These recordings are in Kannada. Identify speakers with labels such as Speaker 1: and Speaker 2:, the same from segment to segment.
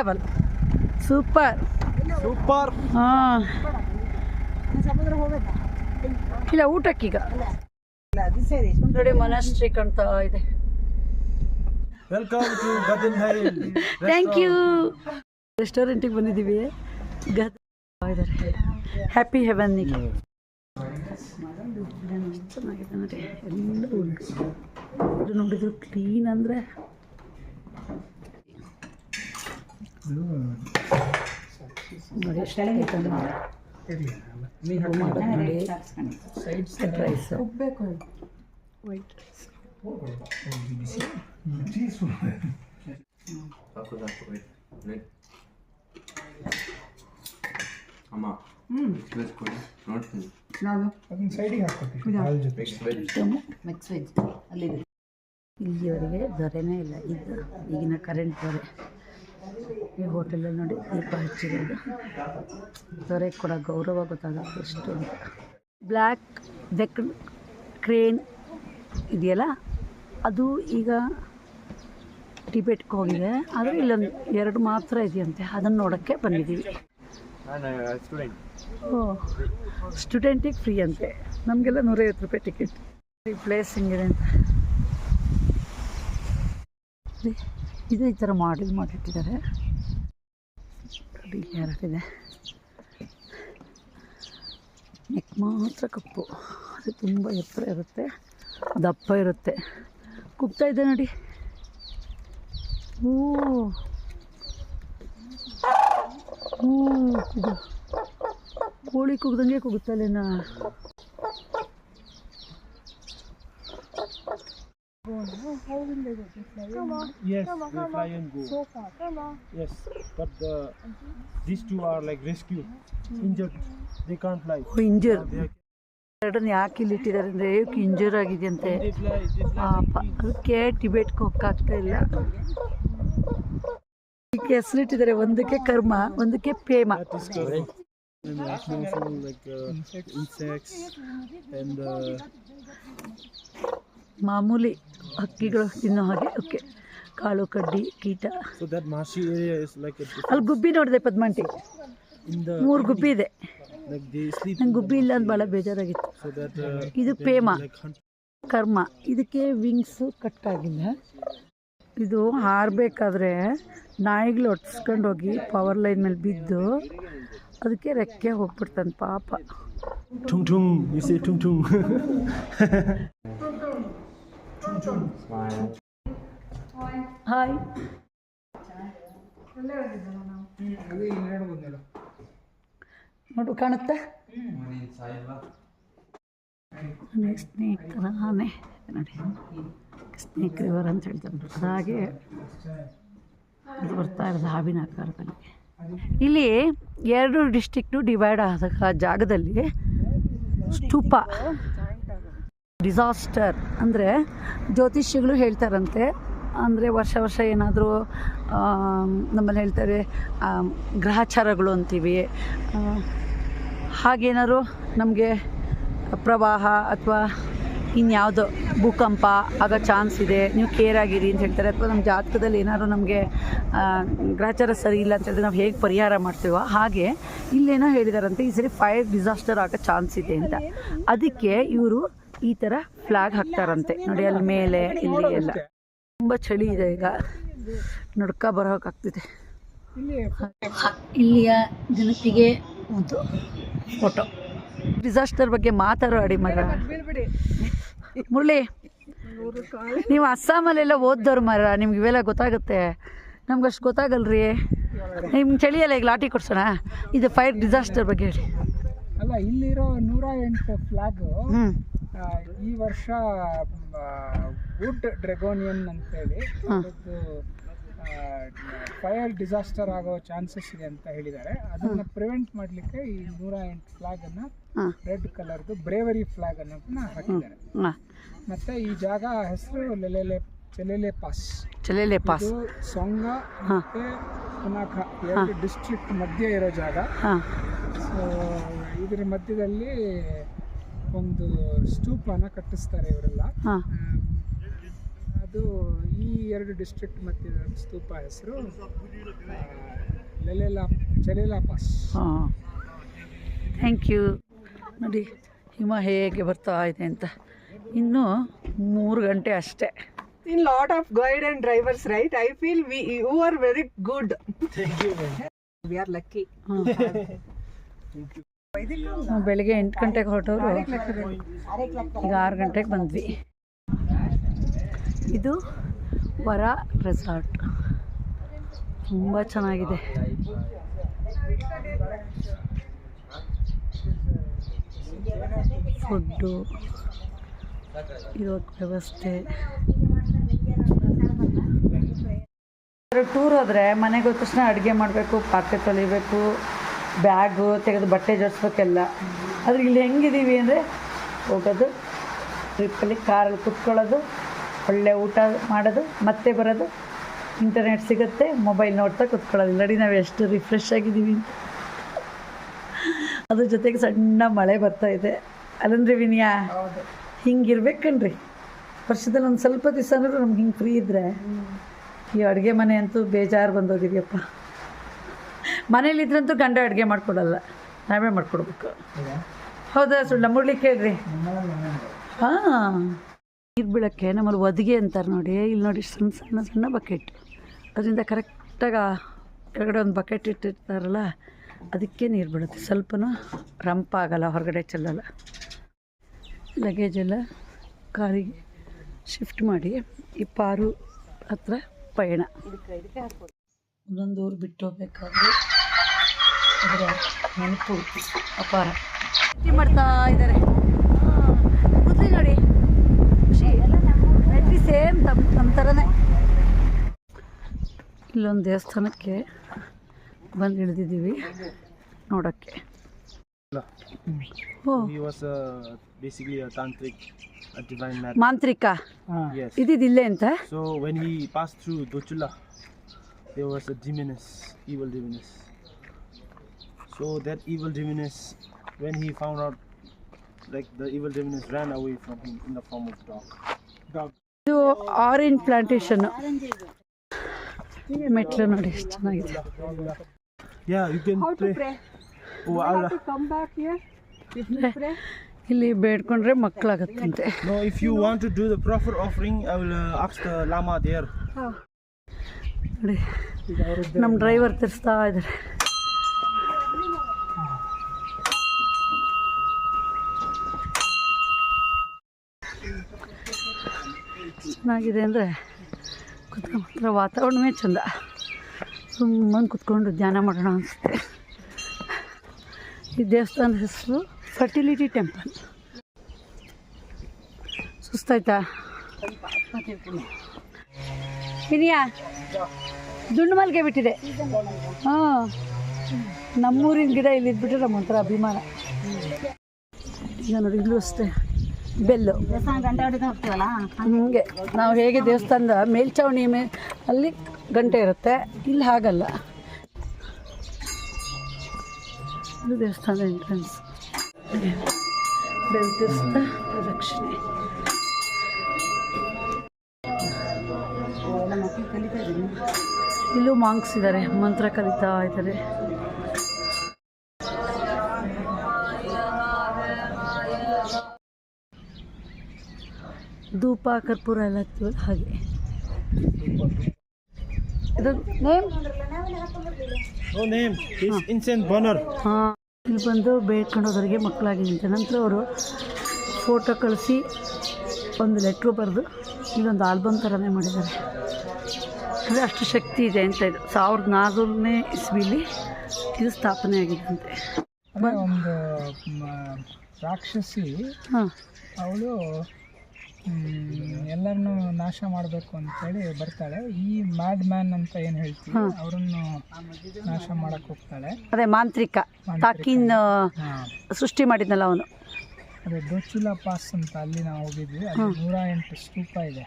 Speaker 1: ಲೆವೆಲ್ ಸೂಪರ್
Speaker 2: ಸೂಪರ್
Speaker 1: ಹಾಂ. ಇಲ್ಲ ಊಟಕ್ಕೀಗ. ನೋಡಿ ಮೊನಾಸ್ಟ್ರಿ ಕಾಣ್ತಾ ಇದೆ.
Speaker 2: ವೆಲ್ಕಮ್ ಟು ಗದನ್ ಹೈಲ್
Speaker 1: ಥ್ಯಾಂಕ್ ಯು ರೆಸ್ಟೋರೆಂಟಿಗೆ ಬಂದಿದ್ದೀವಿ. ಗದ ಹ್ಯಾಪಿ ಹೆವನ್ನಿಗೆ ಚೆನ್ನಾಗಿದೆ ನೋಡಿ. ಎಲ್ಲ ಉಂಟು ನೋಡಿದ್ರು ಕ್ಲೀನ್ ಅಂದರೆ ನೋಡಿ ಎಷ್ಟು
Speaker 3: ತಂದು ಕೊಡಿ ನೋಡ್ತೀನಿ
Speaker 2: ಸೈಡಿಗೆ ಹಾಕ್ಕೊತೀವಿ ಹಾಲ್ ಜೊತೆ
Speaker 1: ಮಿಕ್ಸ್ ಇಲ್ಲಿಯವರೆಗೆ ದೊರೆನೇ ಇಲ್ಲ. ಈಗ ಈಗಿನ ಕರೆಂಟ್ ದೊರೆ. ಈ ಹೋಟೆಲಲ್ಲಿ ನೋಡಿ ದೀಪ ಹಚ್ಚಿರೋದು. ದೊರೆಗೆ ಕೂಡ ಗೌರವ ಗೊತ್ತಾಗುತ್ತೆ ಎಷ್ಟು ಬ್ಲ್ಯಾಕ್ ಡೆಕ್ ಕ್ರೇನ್ ಇದೆಯಲ್ಲ ಅದು ಈಗ ಟಿಬೆಟ್ಗೆ ಹೋಗಿದೆ. ಆದರೆ ಇಲ್ಲೊಂದು ಎರಡು ಮಾತ್ರ ಇದೆಯಂತೆ. ಅದನ್ನು ನೋಡೋಕ್ಕೆ ಬಂದಿದ್ದೀವಿ. ಓ ಸ್ಟೂಡೆಂಟಿಗೆ ಫ್ರೀ ಅಂತೆ. ನಮಗೆಲ್ಲ ನೂರೈವತ್ತು ರೂಪಾಯಿ ಟಿಕೆಟ್ ಈ ಪ್ಲೇಸ್ ಹೆಂಗಿದೆ ಅಂತ. ಇದು ಈ ಥರ ಮಾಡಿ ಮಾಡಿಟ್ಟಿದ್ದಾರೆ. ಕ್ಯಾರೆಟ್ ಇದೆ ನೆಕ್ ಮಾತ್ರ ಕಪ್ಪು. ಅದು ತುಂಬ ಎತ್ತರ ಇರುತ್ತೆ. ದಪ್ಪ ಇರುತ್ತೆ. ಕುಗ್ತಾ ಇದೆ ನೋಡಿ. ಹೂ ಹೂ ಕೋಳಿ ಕುಗ್ದಂಗೆ ಕುಗುತ್ತಲ್ಲೇನ
Speaker 2: Yes, they fly and go. So far. Yes, but the, these two are like rescued, injured. They can't fly.
Speaker 1: ಇಂಜರ್
Speaker 2: They, are,
Speaker 1: ಎರಡನ್ನ ಯಾಕೆ ಇಲ್ಲಿ ಇಟ್ಟಿದ್ದಾರೆ ಅಂದರೆ ಏಕೆ ಇಂಜೂರ್ ಆಗಿದೆಯಂತೆ
Speaker 2: fly. Fly.
Speaker 1: ಅದಕ್ಕೆ ಟಿಬೇಟ್ಗೆ ಹೋಗಕ್ಕಾಗ್ತಾ ಇಲ್ಲ ಇದಕ್ಕೆ ಹೆಸರಿಟ್ಟಿದ್ದಾರೆ ಒಂದಕ್ಕೆ ಕರ್ಮ ಒಂದಕ್ಕೆ
Speaker 2: correct. And uh, small food like uh, insects and uh,
Speaker 1: ಮಾಮೂಲಿ ಹಕ್ಕಿಗಳು ತಿನ್ನೋ ಹಾಗೆ ಓಕೆ. ಕಾಳು ಕಡ್ಡಿ ಕೀಟ. ಅಲ್ಲಿ ಗುಬ್ಬಿ ನೋಡಿದೆ ಪದ್ಮಂಟಿ. ಮೂರು ಗುಬ್ಬಿ ಇದೆ. ನಂಗೆ ಗುಬ್ಬಿ ಇಲ್ಲ ಅಂತ ಭಾಳ ಬೇಜಾರಾಗಿತ್ತು.
Speaker 2: Uh,
Speaker 1: ಇದು
Speaker 2: ಪೇಮ.
Speaker 1: ಕರ್ಮ. ಇದಕ್ಕೆ ವಿಂಗ್ಸು ಕಟ್ ಆಗಿಲ್ಲ ಇದು ಹಾರಬೇಕಾದ್ರೆ ನಾಯಿಗಳು ಒಟ್ಸ್ಕೊಂಡು ಹೋಗಿ ಪವರ್ ಲೈನ್ ಮೇಲೆ ಬಿದ್ದು ಅದಕ್ಕೆ ರೆಕ್ಕೆ ಹೋಗ್ಬಿಡ್ತಾನೆ ಪಾಪ.
Speaker 2: Tung you say tung tung
Speaker 1: hi ನೋಡು ಕಾಣುತ್ತಾ ಸ್ನೇಹಿತರ ಆಮೆ ನೋಡಿ ಸ್ನೇಹಿತರು ರಿವರ್ ಅಂತ ಹೇಳ್ತಾರೆ ಹಾಗೆ ಅದು ಬರ್ತಾ ಇರೋದು ಹಾವಿನ ಆಕಾರದಲ್ಲಿ ಇಲ್ಲಿ ಎರಡು ಡಿಸ್ಟಿಕ್ಟು ಡಿವೈಡ್ ಆದ ಜಾಗದಲ್ಲಿ ಸ್ತೂಪ. ಡಿಸಾಸ್ಟರ್ ಅಂದರೆ ಜ್ಯೋತಿಷಿಗಳು ಹೇಳ್ತಾರಂತೆ. ಅಂದರೆ ವರ್ಷ ವರ್ಷ ಏನಾದರೂ ನಮ್ಮಲ್ಲಿ ಹೇಳ್ತಾರೆ ಗ್ರಹಚಾರಗಳು ಅಂತೀವಿ. ಹಾಗೇನಾದ್ರು ನಮಗೆ ಪ್ರವಾಹ ಅಥವಾ ಇನ್ಯಾವುದೋ ಭೂಕಂಪ ಆಗೋ ಚಾನ್ಸ್ ಇದೆ, ನೀವು ಕೇರ್ ಆಗಿರಿ ಅಂತ ಹೇಳ್ತಾರೆ. ಅಥವಾ ನಮ್ಮ ಜಾತಕದಲ್ಲಿ ಏನಾದ್ರು ನಮಗೆ ಗ್ರಹಚಾರ ಸರಿ ಇಲ್ಲ ಅಂತ ಹೇಳಿದ್ರೆ ನಾವು ಹೇಗೆ ಪರಿಹಾರ ಮಾಡ್ತೀವೋ ಹಾಗೆ ಇಲ್ಲೇನೋ ಹೇಳಿದಾರಂತೆ. ಈ ಸರಿ ಫೈರ್ ಡಿಸಾಸ್ಟರ್ ಆಗೋ ಚಾನ್ಸ್ ಇದೆ ಅಂತ. ಅದಕ್ಕೆ ಇವರು ಈ ಥರ ಫ್ಲಾಗ್ ಹಾಕ್ತಾರಂತೆ. ನೋಡಿ ಅಲ್ಲಿ ಮೇಲೆ ಇಲ್ಲಿ ಎಲ್ಲ ತುಂಬ ಚಳಿ ಇದೆ ಈಗ. ನಡ್ಕ ಬರೋಕ್ಕಾಗ್ತಿದೆ ಇಲ್ಲಿಯ ಜನತೆಗೆ ಒಂದು ಫೋಟೋ ಡಿಸಾಸ್ಟರ್ ಬಗ್ಗೆ ಮಾತಾಡೋ ಮರ ಮುರಳಿ ನೀವು ಅಸ್ಸಾಮಲ್ಲೆಲ್ಲ ಓದ್ದವ್ರು ಮರ ನಿಮ್ಗೆ ಇವೆಲ್ಲ ಗೊತ್ತಾಗುತ್ತೆ? ನಮ್ಗೆ ಅಷ್ಟು ಗೊತ್ತಾಗಲ್ರಿ. ನಿಮ್ಗೆ ಚಳಿಯಲ್ಲ ಈಗ ಲಾಟಿ ಕೊಡ್ಸೋಣ? ಇದು ಫೈರ್ ಡಿಸಾಸ್ಟರ್ ಬಗ್ಗೆ ಹೇಳಿ.
Speaker 4: ಅಲ್ಲ ಇಲ್ಲಿರೋ ನೂರ ಎಂಟು ಫ್ಲಾಗ್
Speaker 1: ಹ್ಞೂ
Speaker 4: ಈ ವರ್ಷ ವುಡ್ ಡ್ರೆಗೋನಿಯನ್ ಅಂತೇಳಿ ಅದು ಫೈರ್ ಡಿಸಾಸ್ಟರ್ ಆಗೋ ಚಾನ್ಸಸ್ ಇದೆ ಅಂತ ಹೇಳಿದ್ದಾರೆ. ಅದನ್ನ ಪ್ರಿವೆಂಟ್ ಮಾಡಲಿಕ್ಕೆ ಈ ನೂರ ಎಂಟು ಫ್ಲಾಗ್ ಅನ್ನ ರೆಡ್ ಕಲರ್ದು ಬ್ರೇವರಿ ಫ್ಲಾಗ್ ಅನ್ನೋದನ್ನ ಹಾಕಿದ್ದಾರೆ. ಮತ್ತೆ ಈ ಜಾಗ ಹೆಸರು ಲೆಲೆಲೆ ಚೆಲೆಲೆ ಪಾಸ್.
Speaker 1: ಚಲೇಲೆ ಪಾಸ್.
Speaker 4: ಸೊಂಗ ಮತ್ತೆ ಪುನಾಖ ಎರಡು ಡಿಸ್ಟ್ರಿಕ್ಟ್ ಮಧ್ಯೆ ಇರೋ ಜಾಗ. ಸೊ ಇದ್ರ ಮಧ್ಯದಲ್ಲಿ ಒಂದು ಸ್ತೂಪನ ಕಟ್ಟಿಸ್ತಾರೆ ಇವರೆಲ್ಲ.
Speaker 1: ಹಾಂ.
Speaker 4: ಅದು ಈ ಎರಡು ಡಿಸ್ಟ್ರಿಕ್ಟ್ ಮತ್ತೆ ಸ್ತೂಪ ಹೆಸರು ಲೆಲೆಲಾ ಚಲೆಲಾ ಪಾಸ್
Speaker 1: ಹಾಂ. ಥ್ಯಾಂಕ್ ಯು ನೋಡಿ ಹಿಮ ಹೇಗೆ ಬರ್ತಾ ಇದೆ ಅಂತ. ಇನ್ನೂ ಮೂರು ಗಂಟೆ ಅಷ್ಟೇ.
Speaker 5: In lot of guide and drivers right I feel we you very good good.
Speaker 2: We are lucky
Speaker 5: we are lucky.
Speaker 1: ಹಾಂ. ನಾವು ಬೆಳಿಗ್ಗೆ ಎಂಟು ಗಂಟೆಗೆ ಹೊರಟವರು ಈಗ ಆರು ಗಂಟೆಗೆ ಬಂದ್ವಿ. ಇದು ವರ ರೆಸಾರ್ಟ್ ತುಂಬ ಚೆನ್ನಾಗಿದೆ. ಫುಡ್ಡು ಇರೋಕ್ಕೆ ವ್ಯವಸ್ಥೆ. ಟೂರ್ ಹೋದರೆ ಮನೆಗೆ ಹೋದ ತಕ್ಷಣ ಅಡುಗೆ ಮಾಡಬೇಕು, ಪಾತ್ರೆ ತೊಳಿಬೇಕು. ಬ್ಯಾಗು ತೆಗೆದು ಬಟ್ಟೆ ಜೋಡಿಸ್ಬೇಕೆಲ್ಲ. ಆದರೆ ಇಲ್ಲಿ ಹೆಂಗಿದ್ದೀವಿ ಅಂದರೆ ಹೋಗೋದು ಟ್ರಿಪ್ಪಲ್ಲಿ ಕಾರಲ್ಲಿ ಕುತ್ಕೊಳ್ಳೋದು ಒಳ್ಳೆ ಊಟ ಮಾಡೋದು ಮತ್ತೆ ಬರೋದು ಇಂಟರ್ನೆಟ್ ಸಿಗುತ್ತೆ ಮೊಬೈಲ್ ನೋಡ್ತಾ ಕುತ್ಕೊಳ್ಳೋದು. ನಡಿ ನಾವು ಎಷ್ಟು ರಿಫ್ರೆಶ್ ಆಗಿದ್ದೀವಿ ಅಂತ. ಅದ್ರ ಜೊತೆಗೆ ಸಣ್ಣ ಮಳೆ ಬರ್ತಾ ಇದೆ. ಅಲ್ಲಂದ್ರೆ ವಿನಿಯಾ ಹಿಂಗಿರ್ಬೇಕನ್ರಿ? ವರ್ಷದಲ್ಲಿ ಒಂದು ಸ್ವಲ್ಪ ದಿವಸ ಅಂದ್ರೆ ನಮ್ಗೆ ಹಿಂಗೆ ಫ್ರೀ ಇದ್ದರೆ ಈ ಅಡುಗೆ ಮನೆ ಅಂತೂ ಬೇಜಾರು ಬಂದೋಗಿದೆಯಪ್ಪ. ಮನೇಲಿದ್ರಂತೂ ಗಂಡ ಅಡುಗೆ ಮಾಡಿಕೊಡಲ್ಲ. ನಾವೇ ಮಾಡ್ಕೊಡ್ಬೇಕು. ಹೌದಾ ಸುಳ್ಳ? ಮುಡ್ಲಿಕ್ಕೆ ಹೇಳ್ರಿ. ಹಾಂ. ನೀರು ಬೀಳಕ್ಕೆ ನಮ್ಮಲ್ಲಿ ಒದಿಗೆ ಅಂತಾರೆ ನೋಡಿ. ಇಲ್ಲಿ ನೋಡಿ ಸಣ್ಣ ಸಣ್ಣ ಸಣ್ಣ ಬಕೆಟ್. ಅದರಿಂದ ಕರೆಕ್ಟಾಗಿ ಕೆಳಗಡೆ ಒಂದು ಬಕೆಟ್ ಇಟ್ಟಿರ್ತಾರಲ್ಲ, ಅದಕ್ಕೆ ನೀರು ಬಿಡುತ್ತೆ ಸ್ವಲ್ಪನೂ ರಂಪ ಆಗಲ್ಲ, ಹೊರಗಡೆ ಚೆಲ್ಲಲ್ಲ. ಲಗೇಜ್ ಎಲ್ಲ ಕಾರಿಗೆ ಶಿಫ್ಟ್ ಮಾಡಿ ಈ ಪಾರು ಹತ್ರ ಪಯಣ. ಒಂದೊಂದು ಊರು ಬಿಟ್ಟು ಹೋಗ್ಬೇಕಾದ್ರೆ ಅದರ ನನಗೂ ಅಪಾರ. ಮಾಡ್ತಾ ಇದ್ದಾರೆ. ಗೊತ್ತಿಲ್ಲ ನೋಡಿ. ಖುಷಿ. ಸೇಮ್ ತಪ್ಪು ನಮ್ಮ ಥರನೇ ಇಲ್ಲೊಂದು ದೇವಸ್ಥಾನಕ್ಕೆ ಬಂದು ಇಳ್ದಿದ್ದೀವಿ ನೋಡೋಕ್ಕೆ. ಮಾಂತ್ರಿಕ. ಹ್ಞೂ ಅಂತ?
Speaker 2: ಸೊ ವೆನ್ ಈ ಪಾಸ್ ಟೂ ದೊಚುಲಾ ದೇ ವರ್ಸ್ ಜಿ ಮಿನಿಸ್ ಈ So that evil demoness, when he found out, like the evil demoness ran away from him in the form of dog.
Speaker 4: dog
Speaker 1: ಇದು ಆರೆಂಜ್ ಪ್ಲಾಂಟೇಶನ್ ಮೆಟ್ಲು ನೋಡಿ ಎಷ್ಟು ಚೆನ್ನಾಗಿದೆ
Speaker 2: Yeah, you can pray. Oh, to
Speaker 5: come back here
Speaker 1: ಇಲ್ಲಿ ಬೇಡ್ಕೊಂಡ್ರೆ ಮಕ್ಕಳಾಗತ್ತಂತೆ
Speaker 2: No, if you want to do the proper offering, I will uh, ask the lama there.
Speaker 1: ನೋಡಿ ನಮ್ಮ ಡ್ರೈವರ್ ತಿರ್ಸ್ತಾ ಇದ್ದಾರೆ ಚೆನ್ನಾಗಿದೆ ಅಂದರೆ ಕುತ್ಕೊಂಡು ವಾತಾವರಣವೇ ಚಂದ. ಸುಮ್ಮನೆ ಕುತ್ಕೊಂಡು ಧ್ಯಾನ ಮಾಡೋಣ ಅನಿಸುತ್ತೆ. ಈ ದೇವಸ್ಥಾನದ ಹೆಸರು ಫರ್ಟಿಲಿಟಿ ಟೆಂಪಲ್ ಸುಸ್ತಾಯ್ತಾ? ಇನ್ಯಾ, ದುಂಡು ಮಲ್ಗೆ ಬಿಟ್ಟಿದೆ. ಹಾಂ, ನಮ್ಮೂರಿನ ಗಿಡ ಇಲ್ಲಿ ಇದ್ಬಿಟ್ರೆ ನಮ್ಮ ಒಂಥರ ಅಭಿಮಾನ. ಈಗ ನೋಡಿ, ಇಲ್ಲೂ ಅಷ್ಟೇ. ಬೆಲ್ಲು. ಹಂಗೆ. ನಾವು ಹೇಗೆ ದೇವಸ್ಥಾನದ ಮೇಲ್ಚಾವಣಿ ಮೇ ಅಲ್ಲಿ ಗಂಟೆ ಇರುತ್ತೆ. ಇಲ್ಲಿ ಹಾಗಲ್ಲ. ಇದು ದೇವಸ್ಥಾನದ ಎಂಟ್ರೆನ್ಸ್ ಬೆಲ್ ದೇವಸ್ಥಾನ ಪ್ರದಕ್ಷಿಣೆ ಇಲ್ಲೂ ಮಾಂಕ್ಸ್ ಇದ್ದಾರೆ ಮಂತ್ರ ಕಲಿತಾ ಇದ್ದಾರೆ ಧೂಪ ಕರ್ಪೂರ ಎಲ್ಲ ಹಾಗೆ. ಇದು ನೇಮ್?
Speaker 2: Incense burner.
Speaker 1: ಹಾಂ. ಇಲ್ಲಿ ಬಂದು ಬೇಡ್ಕೊಂಡೋದವರಿಗೆ ಮಕ್ಕಳಾಗಿದ್ದಂತೆ ನಂತರ ಅವರು ಫೋಟೋ ಕಳಿಸಿ ಒಂದು ಲೆಟ್ರು ಬರೆದು ಇಲ್ಲೊಂದು ಆಲ್ಬಮ್ ಥರನೇ ಮಾಡಿದ್ದಾರೆ. ಅಂದರೆ ಅಷ್ಟು ಶಕ್ತಿ ಇದೆ ಅಂತ ಇದು. ಸಾವಿರದ ನಾಲ್ಕನೇ ಇಸ್ವಿಲಿ ಇದು ಸ್ಥಾಪನೆ ಆಗಿದ್ದಂತೆ
Speaker 4: ಒಂದು ರಾಕ್ಷಸಿ
Speaker 1: ಹಾಂ.
Speaker 4: ಅವಳು ಎಲ್ಲರನ್ನು ನಾಶ ಮಾಡಬೇಕು ಅಂತೇಳಿ ಬರ್ತಾಳೆ. ಈ ಮ್ಯಾಡ್ ಮ್ಯಾನ್ ಅಂತ ಏನು ಹೇಳ್ತೀವಿ ಅವರನ್ನು ನಾಶ ಮಾಡಕ್ಕೆ ಹೋಗ್ತಾಳೆ.
Speaker 1: ಅದೇ ಮಾಂತ್ರಿಕ ತಾಕಿನ ಸೃಷ್ಟಿ ಮಾಡಿದ್ನಲ್ಲ ಅವನು.
Speaker 4: ಅದೇ ಡೋಚುಲಾ ಪಾಸ್ ಅಂತ ಅಲ್ಲಿ ನಾವು ಹೋಗಿದ್ವಿ. ಅಲ್ಲಿ ನೂರ ಎಂಟು ಸ್ತೂಪ ಇದೆ.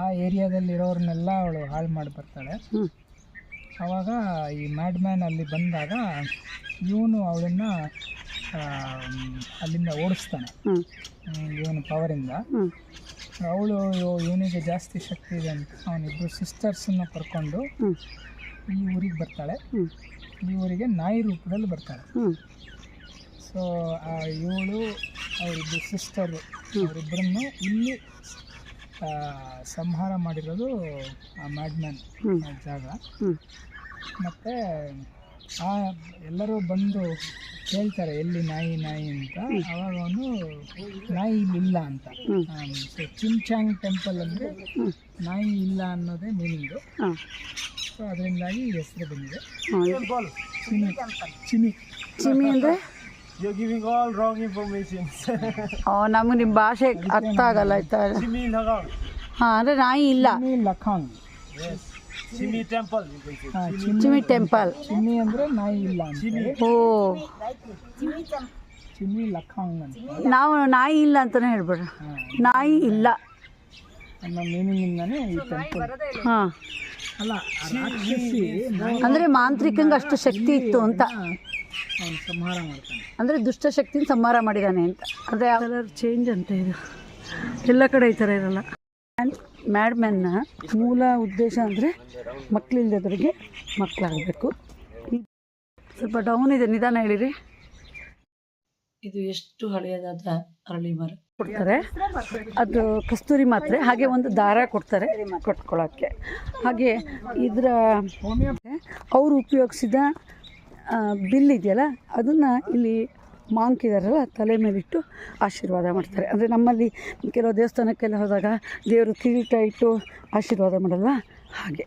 Speaker 4: ಆ ಏರಿಯಾದಲ್ಲಿ ಇರೋರನ್ನೆಲ್ಲ ಅವಳು ಹಾಳು ಮಾಡಿ ಬರ್ತಾಳೆ ಆವಾಗ ಈ ಮ್ಯಾಡ್ ಮ್ಯಾನ್ ಅಲ್ಲಿ ಬಂದಾಗ ಇವನು ಅವಳನ್ನು ಅಲ್ಲಿಂದ ಓಡಿಸ್ತಾನೆ. ಇವನ ಪವರಿಂದ ಅವಳು ಇವನಿಗೆ ಜಾಸ್ತಿ ಶಕ್ತಿ ಇದೆ ಅಂತ. ಅವನಿಬ್ಬರು ಸಿಸ್ಟರ್ಸನ್ನು ಕರ್ಕೊಂಡು ಈ ಊರಿಗೆ ಬರ್ತಾಳೆ. ಈ ಊರಿಗೆ ನಾಯಿ ರೂಪದಲ್ಲಿ ಬರ್ತಾಳೆ. ಸೊ ಆ ಇವಳು ಅವರಿಬ್ಬರು ಸಿಸ್ಟರು ಅವರಿಬ್ಬರನ್ನು ಇಲ್ಲಿ ಸಂಹಾರ ಮಾಡಿರೋದು ಆ ಮ್ಯಾಡ್ಮ್ಯಾನ್ ಜಾಗ. ಮತ್ತು ಆ ಎಲ್ಲರೂ ಬಂದು ಕೇಳ್ತಾರೆ ಎಲ್ಲಿ ನಾಯಿ ನಾಯಿ ಅಂತ. ಅವಾಗ ಅವನು ನಾಯಿ ಇಲ್ಲ ಅಂತ. ಸೊ ಚಿಂಚಾಂಗ್ ಟೆಂಪಲ್ ಅಂದರೆ ನಾಯಿ ಇಲ್ಲ ಅನ್ನೋದೇ ಮೀನಿಂಗು
Speaker 1: ಹಾಂ.
Speaker 4: ಸೊ ಅದರಿಂದಾಗಿ ಹೆಸರು ಬಂದಿದೆ. ಚಿಮಿ ಚಿಮಿ
Speaker 1: ಚಿಮಿ ಅಂದರೆ?
Speaker 2: You're giving all wrong information.
Speaker 1: ನಮಗೆ ನಿಮ್ಮ ಭಾಷೆ ಅರ್ಥ ಆಗಲ್ಲ ಆಯ್ತಾ. ಹಾಂ ಅಂದರೆ ನಾಯಿ ಇಲ್ಲ.
Speaker 4: ಲಖಾಂಗ್
Speaker 2: Yes. Chimi temple, you can say.
Speaker 4: ಹಾಂ ಚಿಮಿ
Speaker 1: ಚಿಮಿ ಟೆಂಪಲ್.
Speaker 4: ಚಿಮ್ಮಿ ಅಂದ್ರೆ ನಾಯಿ ಇಲ್ಲ
Speaker 1: ಓ.
Speaker 4: ಚಿಮ್ಮಿ ಲಖಾಂಗ್ ಅಂತ.
Speaker 1: ನಾವು ನಾಯಿ ಇಲ್ಲ ಅಂತಾನೆ ಹೇಳ್ಬೇಡ್ರಿ ನಾಯಿ ಇಲ್ಲ.
Speaker 4: ಅನ್ನೋ ಮೀನಿಂಗಿಂದಾನೇ ಈ ಟೆಂಪಲ್
Speaker 1: ಹಾಂ.
Speaker 4: ಅಲ್ಲ ರಾಕ್ಷಸಿ
Speaker 1: ಅಂದರೆ ಮಾಂತ್ರಿಕಂಗೆ ಅಷ್ಟು ಶಕ್ತಿ ಇತ್ತು ಅಂತ.
Speaker 4: ಅವನು ಸಂಹಾರ ಮಾಡ್ತಾನೆ.
Speaker 1: ಅಂದರೆ ದುಷ್ಟಶಕ್ತಿನ ಸಂಹಾರ ಮಾಡಿದಾನೆ ಅಂತ. ಅದೇ ಚೇಂಜ್ ಅಂತ ಇದು. ಎಲ್ಲ ಕಡೆ ಈ ಥರ ಇರಲ್ಲ. ಮ್ಯಾಡ್ ಮ್ಯಾನ್ನ ಮೂಲ ಉದ್ದೇಶ ಅಂದರೆ ಮಕ್ಕಳಿಲ್ಲದವರಿಗೆ ಮಕ್ಕಳಾಗಬೇಕು. ಸ್ವಲ್ಪ ಡೌನ್ ಇದೆ ನಿಧಾನ ಹೇಳಿರಿ. ಇದು ಎಷ್ಟು ಹಳೆಯದಾದ ಅರಳಿ ಮರ? ಕೊಡ್ತಾರೆ. ಅದು ಕಸ್ತೂರಿ ಮಾತ್ರೆ ಹಾಗೆ ಒಂದು ದಾರ ಕೊಡ್ತಾರೆ ಕಟ್ಕೊಳ್ಳೋಕ್ಕೆ ಹಾಗೆ ಇದರ ಅವರು ಉಪಯೋಗಿಸಿದ ಬಿಲ್ ಇದೆಯಲ್ಲ ಅದನ್ನು ಇಲ್ಲಿ ಮಾಂಕ್ ಇದಾರಲ್ಲ ತಲೆ ಮೇಲಿಟ್ಟು ಆಶೀರ್ವಾದ ಮಾಡ್ತಾರೆ. ಅಂದರೆ ನಮ್ಮಲ್ಲಿ ಕೆಲವು ದೇವಸ್ಥಾನಕ್ಕೆಲ್ಲ ಹೋದಾಗ ದೇವರು ಕಿರೀಟ ಇಟ್ಟು ಆಶೀರ್ವಾದ ಮಾಡಲ್ಲ ಹಾಗೆ.